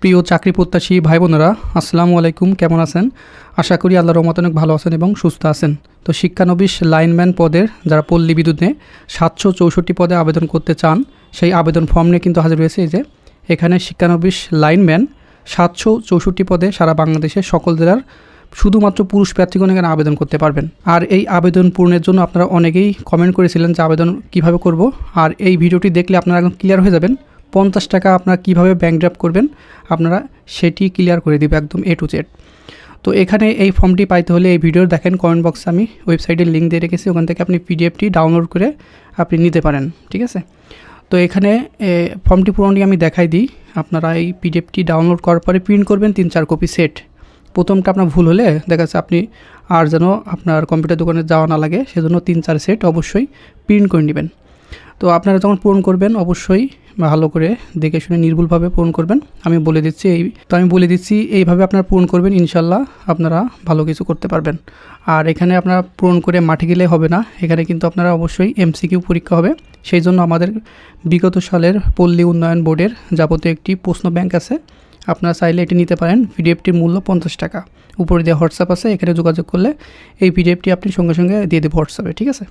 প্রিয় চাকরি প্রত্যাশী ভাই বোনেরা আসসালামু আলাইকুম, কেমন আছেন? আশা করি আল্লাহ রহমত অনেক ভালো আছেন এবং সুস্থ আছেন। তো শিক্ষানবিশ লাইনম্যান পদের যারা পল্লী বিদ্যুতে সাতশো চৌষট্টি পদে আবেদন করতে চান, সেই আবেদন ফর্ম নিয়ে কিন্তু হাজির হয়েছে যে, এখানে শিক্ষানবিশ লাইনম্যান সাতশো চৌষট্টি পদে সারা বাংলাদেশের সকল জেলার শুধুমাত্র পুরুষ প্রার্থীগণ এখানে আবেদন করতে পারবেন। আর এই আবেদন পূরণের জন্য আপনারা অনেকেই কমেন্ট করেছিলেন যে আবেদন কীভাবে করব, আর এই ভিডিওটি দেখলে আপনারা একদম ক্লিয়ার হয়ে যাবেন। পঞ্চাশ টাকা আপনারা কীভাবে ব্যাঙ্ক ড্রাফট করবেন, আপনারা সেটি ক্লিয়ার করে দেবে একদম এ টু জেড তো এখানে এই ফর্মটি পাইতে হলে এই ভিডিওর দেখেন কমেন্ট বক্সে আমি ওয়েবসাইটের লিঙ্ক দিয়ে রেখেছি, ওখান থেকে আপনি পিডিএফটি ডাউনলোড করে আপনি নিতে পারেন, ঠিক আছে? তো এখানে ফর্মটি পুরোটি আমি দেখাই দিই, আপনারা এই পিডিএফটি ডাউনলোড করার পরে প্রিন্ট করবেন, তিন চার কপি সেট প্রথমটা আপনার ভুল হলে দেখা যাচ্ছে আপনি আর যেন আপনার কম্পিউটার দোকানে যাওয়া না লাগে, সেজন্য তিন চার সেট অবশ্যই প্রিন্ট করে নেবেন। তো আপনারা যখন পূরণ করবেন, অবশ্যই ভালো করে দেখে শুনে নির্ভুলভাবে পূরণ করবেন। আমি বলে দিচ্ছি এই, তো আমি বলে দিচ্ছি এইভাবে আপনারা পূরণ করবেন ইনশাল্লাহ আপনারা ভালো কিছু করতে পারবেন। আর এখানে আপনারা পূরণ করে মাঠে গেলে হবে না, এখানে কিন্তু আপনারা অবশ্যই এমসিকিউ পরীক্ষা হবে। সেই জন্য আমাদের বিগত সালের পল্লী উন্নয়ন বোর্ডের যাবতীয় একটি প্রশ্ন ব্যাংক আছে। আপনারা চাইলে এটি নিতে পারেন, পিডিএফটির মূল্য পঞ্চাশ টাকা। উপরে দেওয়া হোয়াটসঅ্যাপ আছে, এখানে যোগাযোগ করলে এই পিডিএফটি আপনি সঙ্গে সঙ্গে দিয়ে দেবো হোয়াটসঅ্যাপে, ঠিক আছে?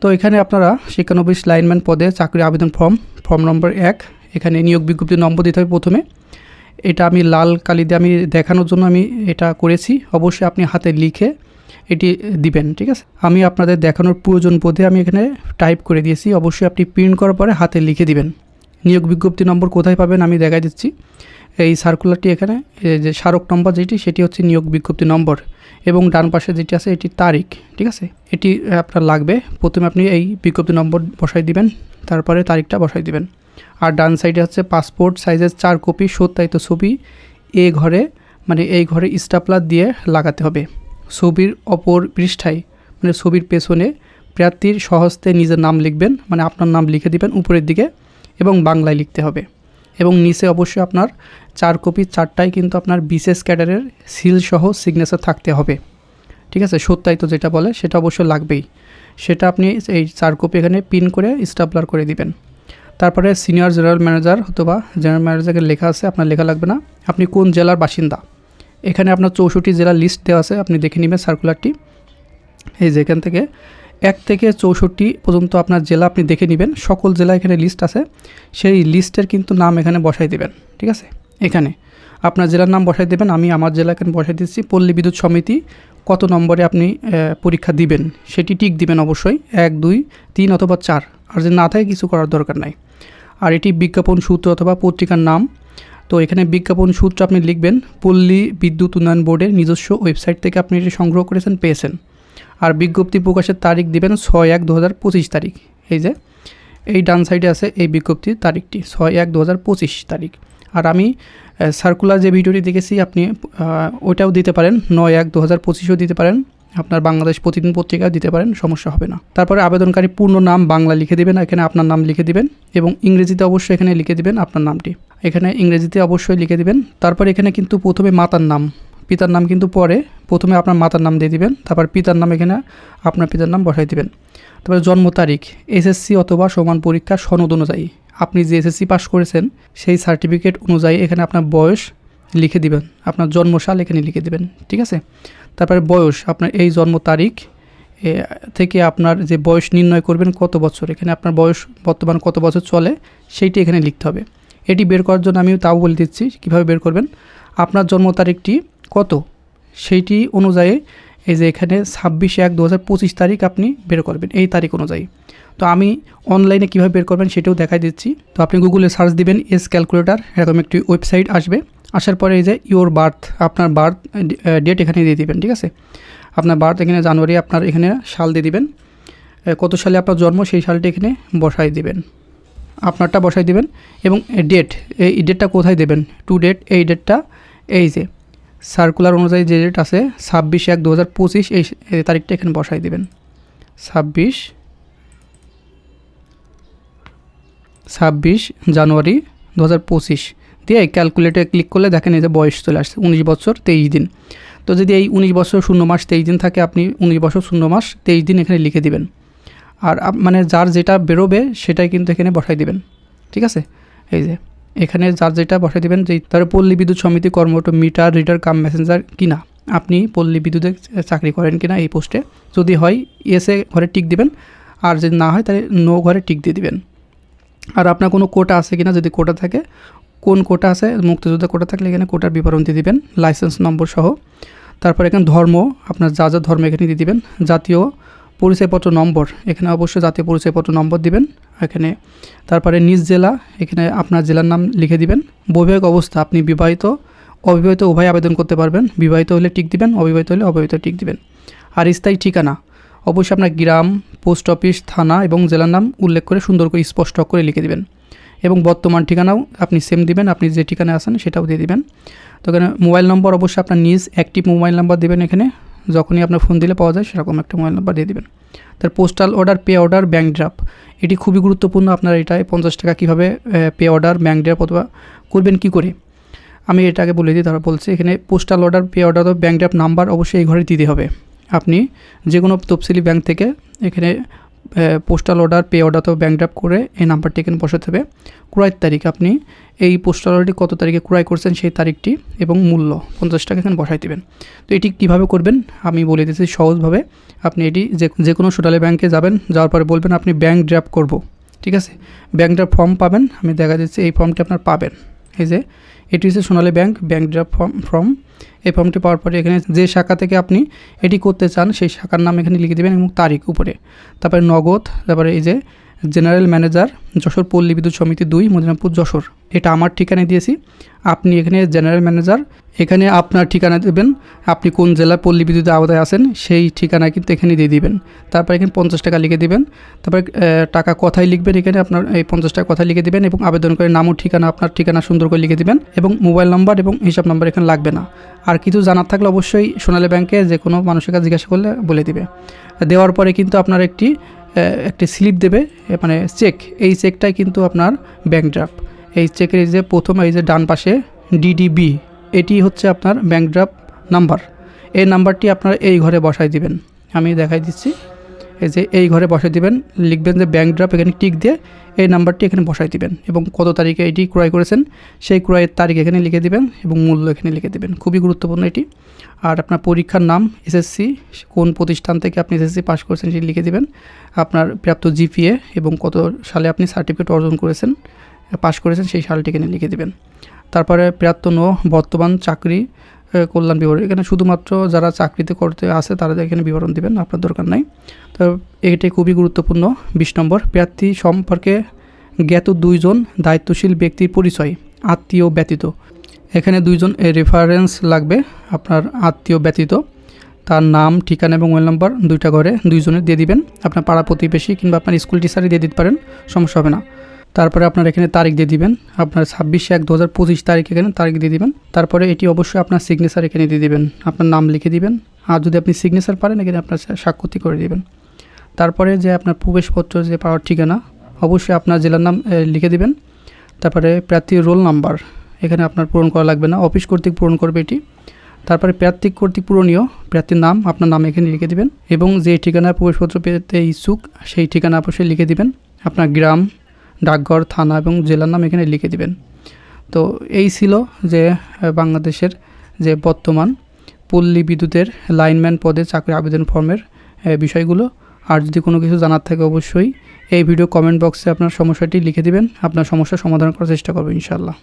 তো এখানে আপনারা শিক্ষানবিশ লাইনম্যান পদে চাকরি আবেদন ফর্ম ফর্ম নম্বর এক, এখানে নিয়োগ বিজ্ঞপ্তির নম্বর দিতে হবে প্রথমে। এটা আমি লাল কালি দিয়ে আমি দেখানোর জন্য আমি এটা করেছি। অবশ্যই আপনি হাতে লিখে এটি দিবেন, ঠিক আছে? আমি আপনাদের দেখানোর প্রয়োজন বোধে আমি এখানে টাইপ করে দিয়েছি। অবশ্যই আপনি প্রিন্ট করার পরে হাতে লিখে দিবেন। নিয়োগ বিজ্ঞপ্তি নম্বর কোথায় পাবেন আমি দেখাই দিচ্ছি। এই সার্কুলারটি এখানে যে স্মারক নম্বর যেটি, সেটি হচ্ছে নিয়োগ বিজ্ঞপ্তি নম্বর এবং ডান পাশে যেটি আছে, এটি তারিখ, ঠিক আছে? এটি আপনার লাগবে। প্রথমে আপনি এই বিজ্ঞপ্তি নম্বর বসাই দিবেন, তারপরে তারিখটা বসাই দিবেন। আর ডান সাইডে হচ্ছে পাসপোর্ট সাইজের চার কপি সত্যায়িত ছবি। এ ঘরে মানে এই ঘরে স্টাপলার দিয়ে লাগাতে হবে। ছবির অপর পৃষ্ঠায় মানে ছবির পেছনে প্রার্থীর সহস্তে নিজের নাম লিখবেন মানে আপনার নাম লিখে দিবেন উপরের দিকে এবং বাংলায় লিখতে হবে। এবং নিচে অবশ্যই আপনার চার কপি চারটায় কিন্তু আপনার বিশেষ ক্যাডারের সিল সহ সিগনেচার থাকতে হবে। ঠিক আছে? সত্যায়িত যেটা বলে সেটা অবশ্যই লাগবেই। সেটা আপনি এই চার কপি এখানে পিন করে স্টাপলার করে দিবেন। তারপরে সিনিয়র জেনারেল ম্যানেজার অথবা জেনারেল ম্যানেজারের লেখা আছে, আপনার লেখা লাগবে না। আপনি কোন জেলার বাসিন্দা? এখানে আপনার চৌষট্টি জেলার লিস্ট দেওয়া আছে, আপনি দেখে নেবেন সার্কুলারটি এই যে এখান থেকে এক থেকে চৌষট্টি পর্যন্ত আপনার জেলা আপনি দেখে নেবেন। সকল জেলা এখানে লিস্ট আছে। সেই লিস্টের কিন্তু নাম এখানে বসাই দেবেন। ঠিক আছে? এখানে। আপনার জেলার নাম বসাই দেবেন, আমি আমার জেলা এখানে বসাই দিচ্ছি। পল্লী বিদ্যুৎ সমিতি, কত নম্বরে আপনি পরীক্ষা দিবেন? সেটি টিক দিবেন অবশ্যই। এক, দুই, তিন অথবা চার। আর যে না থাকে, কিছু করার দরকার নাই। আর এটি বিজ্ঞাপন সূত্র অথবা পত্রিকার নাম। তো এখানে বিজ্ঞাপন সূত্র আপনি লিখবেন, পল্লী বিদ্যুৎ উন্নয়ন বোর্ডের নিজস্ব ওয়েবসাইট থেকে আপনি এটি সংগ্রহ করেছেন, পেয়েছেন। আর বিজ্ঞপ্তি প্রকাশের তারিখ দিবেন ছয় এক দু তারিখ। এই যে, এই ডান সাইডে আছে এই বিজ্ঞপ্তির তারিখটি, ছয় এক দু তারিখ। আর আমি সার্কুলার যে ভিডিওটি দেখেছি আপনি আহ, ওইটাও দিতে পারেন। নয় এক দু হাজার পঁচিশেও দিতে পারেন। আপনার বাংলাদেশ প্রতিদিন পত্রিকাও দিতে পারেন সমস্যা হবে না। তারপরে আবেদনকারী পূর্ণ নাম বাংলা লিখে দিবেন এখানে আপনার নাম লিখে দিবেন এবং ইংরেজিতে অবশ্যই এখানে লিখে দিবেন আপনার নামটি। এখানে ইংরেজিতে অবশ্যই লিখে দিবেন। তারপর এখানে কিন্তু প্রথমে মাতার নাম। পিতার নাম কিন্তু পরে প্রথমে আপনার মাতার নাম দিয়ে দিবেন। তারপর পিতার নাম এখানে আপনার পিতার নাম বসাই দিবেন। তারপরে জন্ম তারিখ এসএসসি অথবা সমান পরীক্ষা সনদ অনুযায়ী। আপনি যে এসএসসি পাস করেছেন, সেই সার্টিফিকেট অনুযায়ী এখানে আপনার বয়স লিখে দিবেন। আপনার জন্মসাল এখানে লিখে দিবেন, ঠিক আছে? তারপরে বয়স, আপনার এই জন্ম তারিখ থেকে আপনার যে বয়স নির্ণয় করবেন কত বছর, এখানে আপনার বয়স বর্তমান কত বছর চলে, সেইটি এখানে লিখতে হবে। এটি বের করার জন্য আমি তাও বলে দিচ্ছি, কীভাবে বের করবেন? আপনার জন্ম তারিখটি কত? সেইটি অনুযায়ী এই যে এখানে ছাব্বিশে এক দু তারিখ আপনি বের করবেন, এই তারিখ অনুযায়ী। তো আমি অনলাইনে কীভাবে বের করবেন সেটাও দেখাই দিচ্ছি। তো আপনি গুগলে সার্চ দিবেন এস ক্যালকুলেটার এরকম একটি ওয়েবসাইট আসবে। আসার পরে এই যে ইওর বার্থ আপনার বার্থ ডেট এখানে দিয়ে দিবেন, ঠিক আছে? আপনার বার্থ এখানে জানুয়ারি আপনার এখানে সাল দিয়ে দিবেন। কত সালে আপনার জন্ম সেই সালটি এখানে বসাই দিবেন। আপনারটা বসাই দিবেন এবং ডেট এই ডেটটা কোথায় দেবেন? টু ডেট এই ডেটটা এই যে সার্কুলার অনুযায়ী যে ডেট আছে, ছাব্বিশ এক দু হাজার পঁচিশ, এই তারিখটা এখানে বসাই দেবেন। ছাব্বিশ ছাব্বিশ জানুয়ারি দু হাজার পঁচিশ। দিয়ে ক্যালকুলেটে ক্লিক করলে দেখেন এই যে বয়স চলে আসছে, উনিশ বছর তেইশ দিন। তো যদি এই উনিশ বছর শূন্য মাস তেইশ দিন থাকে, আপনি উনিশ বছর শূন্য মাস তেইশ দিন এখানে লিখে দিবেন। আর মানে যার যেটা বেরোবে, সেটাই কিন্তু এখানে বসাই দিবেন। ঠিক আছে? এই যে এখানে যার যেটা বসাই দেবেন যে তার পল্লী বিদ্যুৎ সমিতি কর্মরত মিটার রিডার, কাম মেসেঞ্জার কিনা। আপনি পল্লী বিদ্যুতে চাকরি করেন কিনা এই পোস্টে। যদি হয়, এসে ঘরে টিক দিবেন। আর যদি না হয়, তাহলে নো ঘরে টিক দিয়ে দিবেন। আর আপনার কোনো কোটা আছে কিনা, যদি কোটা থাকে, কোন কোটা আছে, মুক্তিযোদ্ধা কোটা থাকলে এখানে কোটার বিবরণ দিয়ে দিবেন, লাইসেন্স নম্বর সহ। তারপর এখানে ধর্ম, আপনার যা যা ধর্ম এখানে দিয়ে দিবেন, জাতীয় পরিচয়পত্র নম্বর, এখানে অবশ্যই জাতীয় পরিচয়পত্র নম্বর দিবেন, এখানে তারপরে নিজ জেলা, এখানে আপনার জেলার নাম লিখে দিবেন। বৈবাহিক অবস্থা, আপনি বিবাহিত, অবিবাহিত উভয় আবেদন করতে পারবেন। বিবাহিত হলে টিক দিবেন, অবিবাহিত হলে অবিবাহিত টিক দিবেন। আর স্থায়ী ঠিকানা, অবশ্যই আপনার গ্রাম, পোস্ট অফিস, থানা এবং জেলার নাম উল্লেখ করে সুন্দর করে স্পষ্ট করে লিখে দিবেন। এবং বর্তমান ঠিকানাও আপনি সেম দিবেন, আপনি যে ঠিকানায় আসেন সেটাও দিয়ে দিবেন। তো এখানে মোবাইল নম্বর অবশ্যই আপনার নিজ অ্যাক্টিভ মোবাইল নাম্বার দেবেন এখানে। যখনই আপনার ফোন দিলে পাওয়া যায়, সেরকম একটা মোবাইল নাম্বার দিয়ে দেবেন। তার postal order pay order bank draft এটি খুবই গুরুত্বপূর্ণ। আপনার এটায় পঞ্চাশ টাকা কীভাবে পে অর্ডার ব্যাঙ্ক ড্রাফট অথবা করবেন কী করে? আমি এটাকে বলে দিই তারা বলছে, এখানে পোস্টাল অর্ডার পে অর্ডার অথবা ব্যাঙ্ক ড্রাফট নাম্বার অবশ্যই এই ঘরে দিতে হবে। আপনি যে কোনো তফসিলি ব্যাংক থেকে এখানে পোস্টাল অর্ডার পে অর্ডার অথবা ব্যাঙ্ক ড্রাফট করে এই নাম্বারটি এখানে বসাতে হবে। ক্রয়ের তারিখ আপনি এই পোস্টাল অর্ডারটি কত তারিখে ক্রয় করছেন সেই তারিখটি এবং মূল্য পঞ্চাশ টাকা এখানে বসাই দেবেন। তো এটি কীভাবে করবেন? আমি বলে দিচ্ছি সহজভাবে। আপনি এটি যে যে কোনো সোটালে ব্যাংকে যাবেন, যাওয়ার পরে বলবেন, আপনি ব্যাঙ্ক ড্রাফট করব। ঠিক আছে? ব্যাঙ্ক ড্রাফট ফর্ম পাবেন, আমি দেখা দিচ্ছি এই ফর্মটি আপনার পাবেন। এই যে, এটি হচ্ছে Sonali bank bank draft form form. এই ফর্মটি পাওয়ার পরে এখানে যে শাখা থেকে আপনি এটি করতে চান, সেই শাখার নাম এখানে লিখে দেবেন এবং তারিখ উপরে। তারপরে নগদ, তারপরে এই যে জেনারেল ম্যানেজার যশোর পল্লী বিদ্যুৎ সমিতি দুই, মদিনাপুর, যশোর। এটা আমার ঠিকানায় দিয়েছি। আপনি এখানে জেনারেল ম্যানেজার, এখানে আপনার ঠিকানা দেবেন। আপনি কোন জেলার পল্লী বিদ্যুতের আওতায় আছেন, সেই ঠিকানা কিন্তু এখানে দিয়ে দিবেন। তারপর এখানে পঞ্চাশ টাকা লিখে দিবেন। তারপর টাকা কথাই লিখবেন এখানে আপনার, এই পঞ্চাশ টাকা কথা লিখে দিবেন এবং আবেদন করে নাম ও ঠিকানা, আপনার ঠিকানা সুন্দর করে লিখে দিবেন এবং মোবাইল নাম্বার এবং হিসাব নাম্বার এখানে লাগবে না। আর কিছু জানার থাকলে অবশ্যই সোনালী ব্যাংকে যে কোনো মানুষের কাছে জিজ্ঞাসা করলে বলে দিবে। দেওয়ার পরে কিন্তু আপনার একটি একটি স্লিপ দেবে মানে চেক। এই চেকটাই কিন্তু আপনার ব্যাংক ড্রাফট। এই চেকের যে প্রথম, এই যে ডান পাশে ডিডিবি এটি হচ্ছে আপনার ব্যাংক ড্রাফট নাম্বার। এই নাম্বারটি আপনার এই ঘরে বসাই দিবেন। আমি দেখাই দিচ্ছি। এই যে এই ঘরে বসাই দিবেন, লিখবেন যে ব্যাংক ড্রাফট এখানে টিক দিয়ে এই নাম্বারটি এখানে বসাই দিবেন এবং কত তারিখে এটি ক্রয় করেছেন, সেই ক্রয়ের তারিখ এখানে লিখে দিবেন এবং মূল্য এখানে লিখে দিবেন। খুবই গুরুত্বপূর্ণ এটি। আর আপনার পরীক্ষার নাম এসএসসি কোন প্রতিষ্ঠান থেকে আপনি এসএসসি পাস করেছেন সেটি লিখে দেবেন। আপনার প্রাপ্ত জিপিএ এবং কত সালে আপনি সার্টিফিকেট অর্জন করেছেন পাস করেছেন সেই সালটি এখানে লিখে দেবেন। তারপরে প্রাপ্ত ও বর্তমান চাকরি কল্যাণ বিবরণ। এখানে শুধুমাত্র যারা চাকরিতে করতে আসে তারা এখানে বিবরণ দিবেন, আপনার দরকার নাই। তো এটাই খুবই গুরুত্বপূর্ণ। বিশ নম্বর, প্রার্থী সম্পর্কে জ্ঞাত দুইজন দায়িত্বশীল ব্যক্তির পরিচয়, আত্মীয় ব্যতীত। এখানে দুইজন রেফারেন্স লাগবে, আপনার আত্মীয় ব্যতীত। তার নাম, ঠিকানা এবং মোবাইল নাম্বার দুইটা ঘরে দুইজনের দিয়ে দিবেন। আপনার পাড়া প্রতিবেশী কিংবা আপনার স্কুল টিচারই দিয়ে দিতে পারেন, সমস্যা হবে না। তারপরে আপনার এখানে তারিখ দিয়ে দিবেন। আপনার ছাব্বিশে এক দু হাজার পঁচিশ তারিখ এখানে তারিখ দিয়ে দিবেন। তারপরে এটি অবশ্যই আপনার সিগনেচার এখানে দিয়ে দিবেন। আপনার নাম লিখে দিবেন। আর যদি আপনি সিগনেচার পারেন, এখানে আপনার স্বাক্ষতি করে দিবেন। তারপরে যে আপনার প্রবেশপত্র, যে পাওয়ার ঠিকানা, অবশ্যই আপনার জেলার নাম লিখে দিবেন। তারপরে প্রার্থীর রোল নাম্বার এখানে আপনার পূরণ করা লাগবে না। অফিস কর্তৃক পূরণ করবে এটি। তারপরে প্রার্থী কর্তৃক পূরণীয় প্রার্থীর নাম, আপনার নাম এখানে লিখে দিবেন এবং যে ঠিকানায় প্রবেশপত্র পেতে ইচ্ছুক, সেই ঠিকানা অবশ্যই লিখে দিবেন। আপনার গ্রাম, ডাকঘর, থানা এবং জেলার নাম এখানে লিখে দিবেন। তো এই ছিল যে বাংলাদেশের যে বর্তমান পল্লী বিদ্যুতের লাইনম্যান পদে চাকরি আবেদন ফর্মের বিষয়গুলো। আর যদি কোনো কিছু জানার থাকে অবশ্যই এই ভিডিও কমেন্ট বক্সে আপনার সমস্যাটি লিখে দিবেন। আপনার সমস্যার সমাধান করার চেষ্টা করব ইনশাল্লাহ